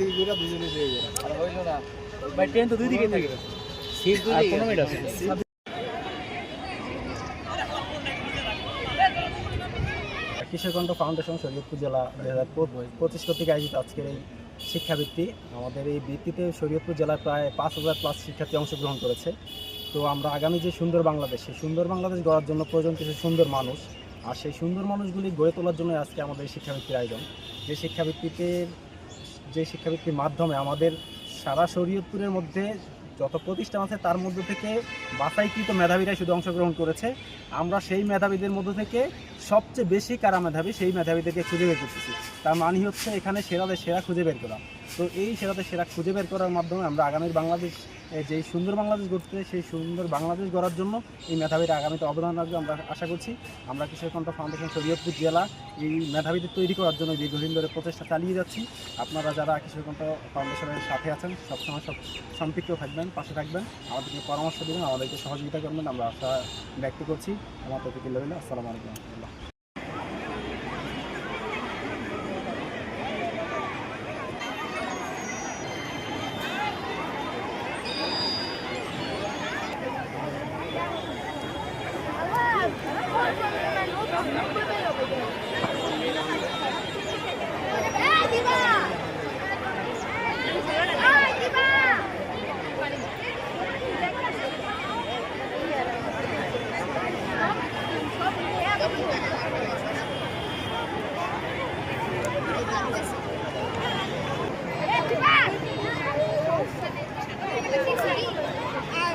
দিকে ঘুরে দুজনে দিয়ে ঘুরে আর হইল না ভাই ট্রেন তো দুই দিকে থাকে। সিট আর পনেরো মিনিট আছে। কিশোরগঞ্জ ফাউন্ডেশন শরীয়তপুর জেলা দু হাজার পঁচিশ কর্তৃক আয়োজিত আজকের এই শিক্ষাবৃত্তি আমাদের এই বৃত্তিতে শরীয়তপুর জেলায় প্রায় পাঁচ হাজার প্লাস শিক্ষার্থী অংশগ্রহণ করেছে। তো আমরা আগামী যে সুন্দর বাংলাদেশ সেই সুন্দর বাংলাদেশ গড়ার জন্য প্রয়োজন কিছু সুন্দর মানুষ। আর সেই সুন্দর মানুষগুলি গড়ে তোলার জন্য আজকে আমাদের এই শিক্ষাবৃত্তির আয়োজন। যে শিক্ষাবৃত্তিতে যে শিক্ষাবৃত্তির মাধ্যমে আমাদের সারা শরীয়তপুরের মধ্যে যত প্রতিষ্ঠান আছে, তার মধ্যে থেকে বাছাইকৃত মেধাবীরাই শুধু অংশগ্রহণ করেছে। আমরা সেই মেধাবীদের মধ্যে থেকে সবচেয়ে বেশি কারা মেধাবী, সেই মেধাবীদেরকে খুঁজে বের করতেছি। তার মানে হচ্ছে এখানে সেরাদের সেরা খুঁজে বের করা। তো এই সেরাদের সেরা খুঁজে বের করার মাধ্যমে আমরা আগামীর বাংলাদেশ যেই সুন্দর বাংলাদেশ গড়তে, সেই সুন্দর বাংলাদেশ গড়ার জন্য এই মেধাবীরা আগামীতে অবদান রাখবে আমরা আশা করছি। আমরা কিশোরকণ্ঠ ফাউন্ডেশন শরীয়তপুর জেলা এই মেধাবীদের তৈরি করার জন্য দীর্ঘদিন ধরে প্রচেষ্টা চালিয়ে যাচ্ছি। আপনারা যারা কিশোরকণ্ঠ ফাউন্ডেশনের সাথে আছেন, সবসময় সব সম্পৃক্ত থাকবেন, পাশে থাকবেন, আমাদেরকে পরামর্শ দেবেন, আমাদেরকে সহযোগিতা করবেন। আমরা আশা ব্যক্ত করছি। আমার প্রতি রইল আসসালামু আলাইকুম।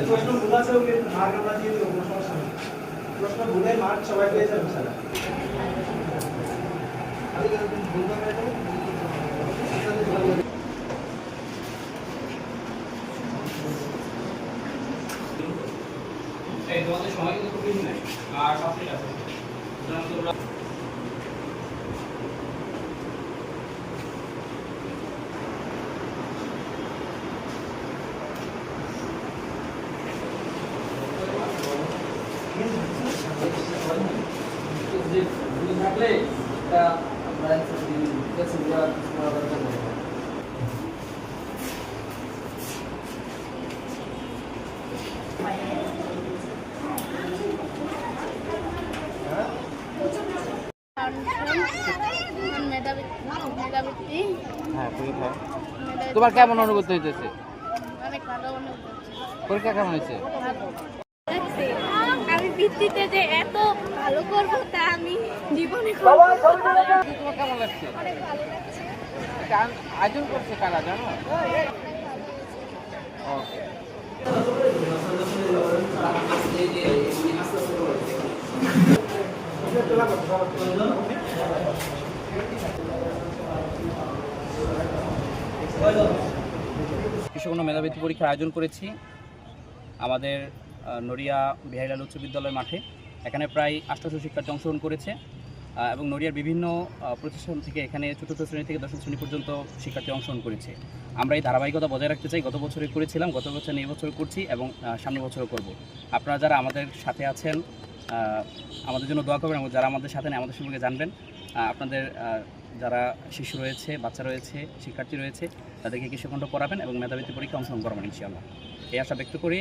প্রশ্ন ভুল আছে ওকে মার্ক আমরা দিয়ে দেবো কোনো সমস্যা নেই প্রশ্ন ভুলে মার্ক সবাই পেয়ে যাবে, স্যার। তোমাদের সময় কিন্তু খুব বেশি নাই। আর পাঁচ মিনিট আছে সুতরাং তোমরা যে ভুল থাকলে এটা আমরা অ্যান্সার দিয়ে দিই ঠিক আছে দেওয়ার কিছু করার দরকার নেই মেধাবৃত্তি মেধাবৃত্তি তোমার কেমন অনুভূতি হইতেছে। পরীক্ষা কেমন হয়েছে ভিত্তিতে যে এত ভালো করব তা আমি জীবনে কেমন লাগছে? আয়োজন করছে কারা জানো? ওকে কৃষকগণ মেধাবৃত্তি পরীক্ষার আয়োজন করেছি। আমাদের নড়িয়া বিহারিলাল উচ্চ বিদ্যালয় মাঠে। এখানে প্রায় আটশোশো শিক্ষার্থী অংশগ্রহণ করেছে এবং নড়িয়ার বিভিন্ন প্রতিষ্ঠান থেকে এখানে চতুর্থ শ্রেণি থেকে দশম শ্রেণি পর্যন্ত শিক্ষার্থী অংশগ্রহণ করেছে। আমরা এই ধারাবাহিকতা বজায় রাখতে চাই, গত বছরে করেছিলাম, গত বছর এই বছর করছি এবং সামনের বছরও করব। আপনারা যারা আমাদের সাথে আছেন আমাদের জন্য দোয়া করবেন এবং যারা আমাদের সাথে নেই, আমাদের সম্পর্কে জানবেন আপনাদের যারা শিশু রয়েছে, বাচ্চা রয়েছে, শিক্ষার্থী রয়েছে, তাদেরকে কৃষকণ্ঠ পড়াবেন এবং মেধাবৃত্তি পরীক্ষা অংশগ্রহণ করাবেন ইনশাআল্লাহ। এই আশা ব্যক্ত করি